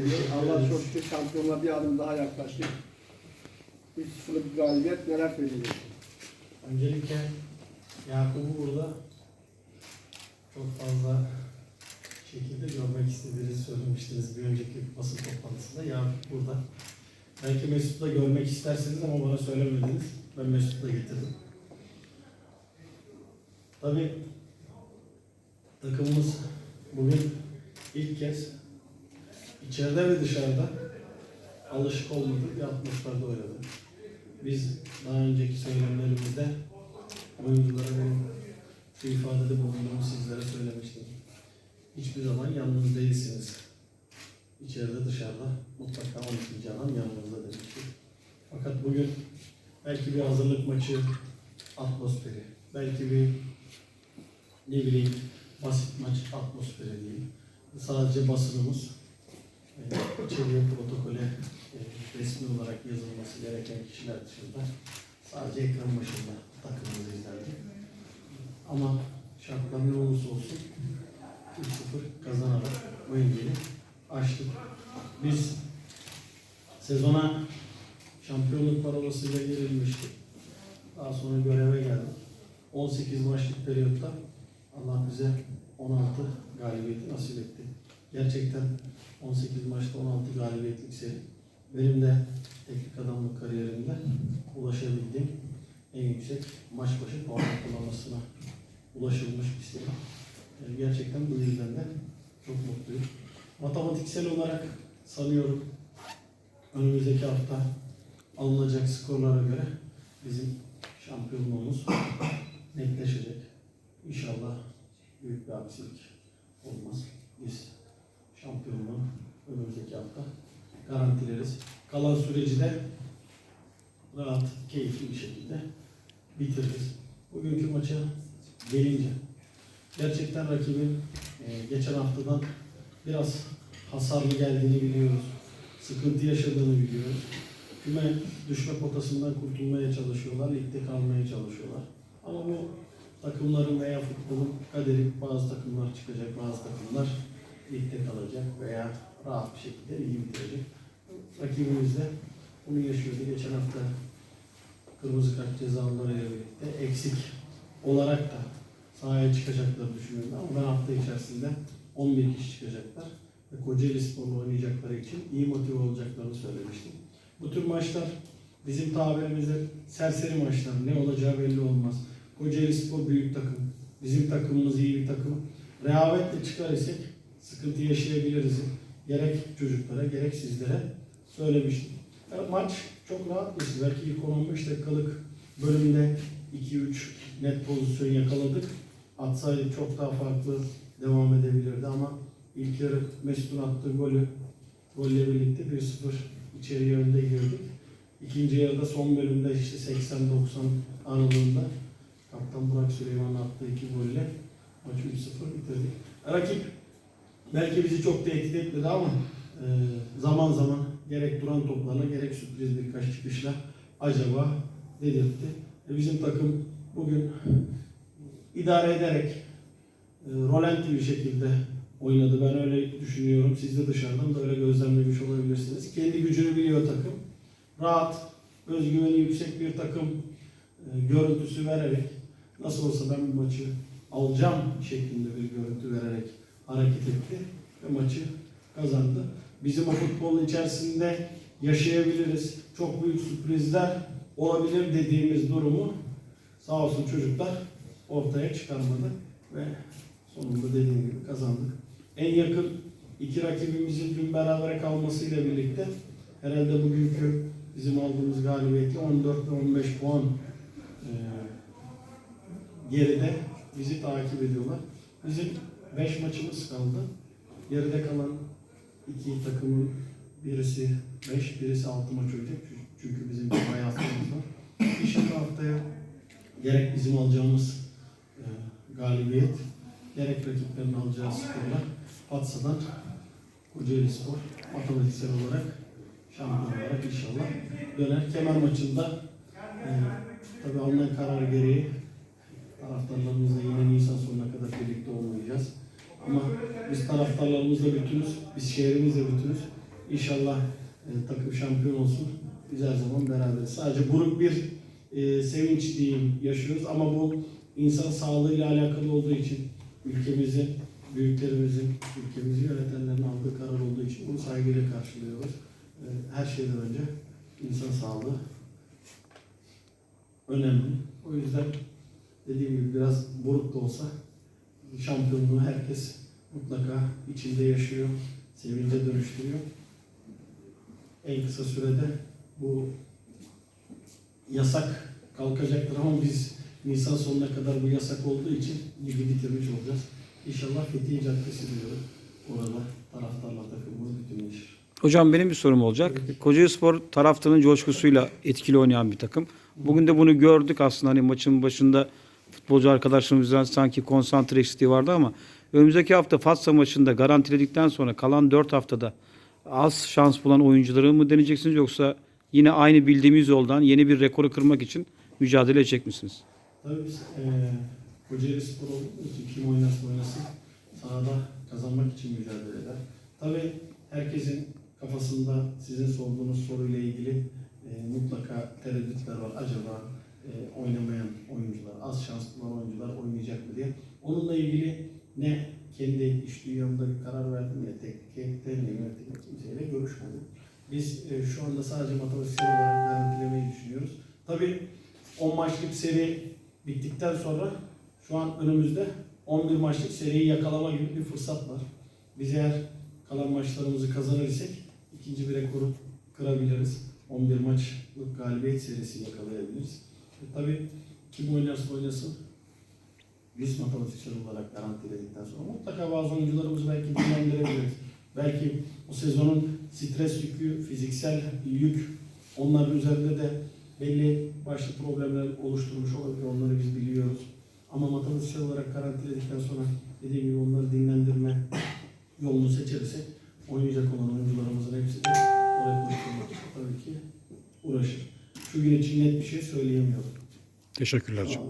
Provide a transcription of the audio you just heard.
Allah çok şükür şampiyonluğa bir adım daha yaklaştık. 3-0'lık bir galibiyet neler söyleyeceksin? Öncelikle Yakup'u burada çok fazla şekilde görmek istediğinizi söylemiştiniz bir önceki basın toplantısında. Yakup burada. Belki Mesut'u da görmek isterseniz ama bana söylemediniz. Ben Mesut'u da getirdim. Tabii takımımız bugün ilk kez içeride ve dışarıda alışık olmadık atmosferde oynadı. Biz daha önceki söylemlerimizde oyunculara benim şu ifadede bulunduğumu sizlere söylemiştim. Hiçbir zaman yalnız değilsiniz. İçeride dışarıda mutlaka 12. adam yanınızda demiştik. Fakat bugün belki bir hazırlık maçı atmosferi, belki bir ne bileyim basit maç atmosferi değil. Sadece basınımız içeriye protokole e, resmi olarak yazılması gereken kişiler dışında sadece ekran başında takımımızı izlerdi. Ama şartlar ne olursa olsun 3-0 kazanarak bu engelli açtık. Biz sezona şampiyonluk parolasıyla girilmiştik. Daha sonra göreve geldim. 18 maçlık periyotta Allah bize 16 galibiyeti nasip etti. Gerçekten 18 maçta 16 galibiyetlik seri. Benim de teknik adamlık kariyerimde ulaşabildiğim en yüksek maç başı puan ortalamasına ulaşılmış bir seri. Yani gerçekten bu yüzden de çok mutluyum. Matematiksel olarak sanıyorum önümüzdeki hafta alınacak skorlara göre bizim şampiyonluğumuz netleşecek. İnşallah büyük bir aksilik olmaz. Biz önümüzdeki hafta garantileriz. Kalan süreci de rahat, keyifli bir şekilde bitiririz. Bugünkü maça gelince gerçekten rakibin e, geçen haftadan biraz hasarlı geldiğini biliyoruz. Sıkıntı yaşadığını biliyoruz. Küme düşme potasından kurtulmaya çalışıyorlar, ligde kalmaya çalışıyorlar. Ama bu takımların veya futbolun kaderi bazı takımlar çıkacak, bazı takımlar ligde kalacak veya rahat bir şekilde ligi bitirecek. Rakibimiz de bunu yaşıyordu. Geçen hafta kırmızı kart cezalarıyla birlikte eksik olarak da sahaya çıkacakları düşünüyorum ama ben hafta içerisinde 11 kişi çıkacaklar ve Kocaeli Spor'la oynayacakları için iyi motive olacaklarını söylemiştim. Bu tür maçlar bizim tabirimizde serseri maçlar. Ne olacağı belli olmaz. Kocaeli Spor büyük takım. Bizim takımımız iyi bir takım. Rehavetle çıkar isek sıkıntı yaşayabiliriz. Gerek çocuklara gerek sizlere söylemiştim. Yani maç çok rahat geçti. Belki ilk 10-15 dakikalık bölümde 2-3 net pozisyon yakaladık. Atsaydık çok daha farklı devam edebilirdi ama ilk yarı Mesut'un attığı golü golle birlikte 1-0 içeriye önde girdik. İkinci yarıda son bölümde işte 80-90 aralığında Kaptan Burak Süleyman'ın attığı iki golle maçı 3-0 bitirdik. Rakip belki bizi çok tehdit etmedi ama e, zaman zaman gerek duran toplarla gerek sürpriz birkaç çıkışla acaba dedirtti. E, bizim takım bugün idare ederek e, rolanti bir şekilde oynadı. Ben öyle düşünüyorum. Siz de dışarıdan böyle gözlemlemiş olabilirsiniz. Kendi gücünü biliyor takım. Rahat, özgüveni yüksek bir takım e, görüntüsü vererek nasıl olsa ben bu maçı alacağım şeklinde bir hareket etti ve maçı kazandı. Bizim o futbolun içerisinde yaşayabiliriz. Çok büyük sürprizler olabilir dediğimiz durumu sağ olsun çocuklar ortaya çıkarmadı ve sonunda dediğim gibi kazandık. En yakın iki rakibimizin dün beraber kalmasıyla birlikte herhalde bugünkü bizim aldığımız galibiyetle 14 ve 15 puan e, geride bizi takip ediyorlar. Bizim 5 maçımız kaldı. Geride kalan iki takımın birisi 5, birisi 6 maç oynayacak. Çünkü bizim bir ay haftamız var. İnşallah haftaya gerek bizim alacağımız e, galibiyet, gerek rakiplerin alacağı skorlar Patsa'dan Kocaeli Spor matematiksel olarak şampiyon olarak inşallah döner. Kemer maçında e, tabii alınan karar gereği taraftarlarımızla yine Nisan sonuna kadar birlikte olmayacağız. Ama biz taraftarlarımızla bütünüz, biz şehrimizle bütünüz. İnşallah e, takım şampiyon olsun. Biz her zaman beraberiz. Sadece buruk bir e, sevinç diyeyim yaşıyoruz ama bu insan sağlığıyla alakalı olduğu için ülkemizin, büyüklerimizin, ülkemizi yönetenlerin aldığı karar olduğu için bunu saygıyla karşılıyoruz. E, her şeyden önce insan sağlığı önemli. O yüzden dediğim gibi biraz buruk da olsa şampiyonluğu herkes mutlaka içinde yaşıyor, sevince dönüştürüyor. En kısa sürede bu yasak kalkacaktır ama biz Nisan sonuna kadar bu yasak olduğu için ligi bitirmiş olacağız. İnşallah Fethiye Caddesi diyorum. Orada taraftarla takımımız bütünleşir. Hocam benim bir sorum olacak. Kocaeli Spor taraftarının coşkusuyla etkili oynayan bir takım. Bugün de bunu gördük aslında hani maçın başında futbolcu arkadaşlarımızdan sanki konsantre eksikliği vardı ama önümüzdeki hafta Fatsa maçında garantiledikten sonra kalan 4 haftada az şans bulan oyuncuları mı deneyeceksiniz yoksa yine aynı bildiğimiz yoldan yeni bir rekoru kırmak için mücadele edecek misiniz? Tabii biz eee Kocaeli Spor kim oynarsa oynasın sahada kazanmak için mücadele eder. Tabii herkesin kafasında sizin sorduğunuz soruyla ilgili eee, mutlaka tereddütler var. Acaba eee, oynamayan oyuncular, az şans bulan oyuncular oynayacak mı diye. Onunla ilgili ne kendi iş dünyamda bir karar verdim ne teknikte ne yönetimde kimseyle görüşmedim. Biz eee, şu anda sadece matematiksel olarak garantilemeyi düşünüyoruz. Tabii 10 maçlık seri bittikten sonra şu an önümüzde 11 maçlık seriyi yakalama gibi bir fırsat var. Biz eğer kalan maçlarımızı kazanırsak ikinci bir rekoru kırabiliriz. 11 maçlık galibiyet serisi yakalayabiliriz. E, tabii kim oynarsa oynasın biz matematiksel olarak garantiledikten sonra mutlaka bazı oyuncularımızı belki dinlendirebiliriz. Belki o sezonun stres yükü, fiziksel yük onların üzerinde de belli başlı problemler oluşturmuş olabilir. Onları biz biliyoruz. Ama matematiksel olarak garantiledikten sonra dediğim gibi onları dinlendirme yolunu seçersek oynayacak olan oyuncularımızın hepsi de oraya koşturmak tabii ki uğraşır. Şu gün için net bir şey söyleyemiyorum. Teşekkürler. Hocam.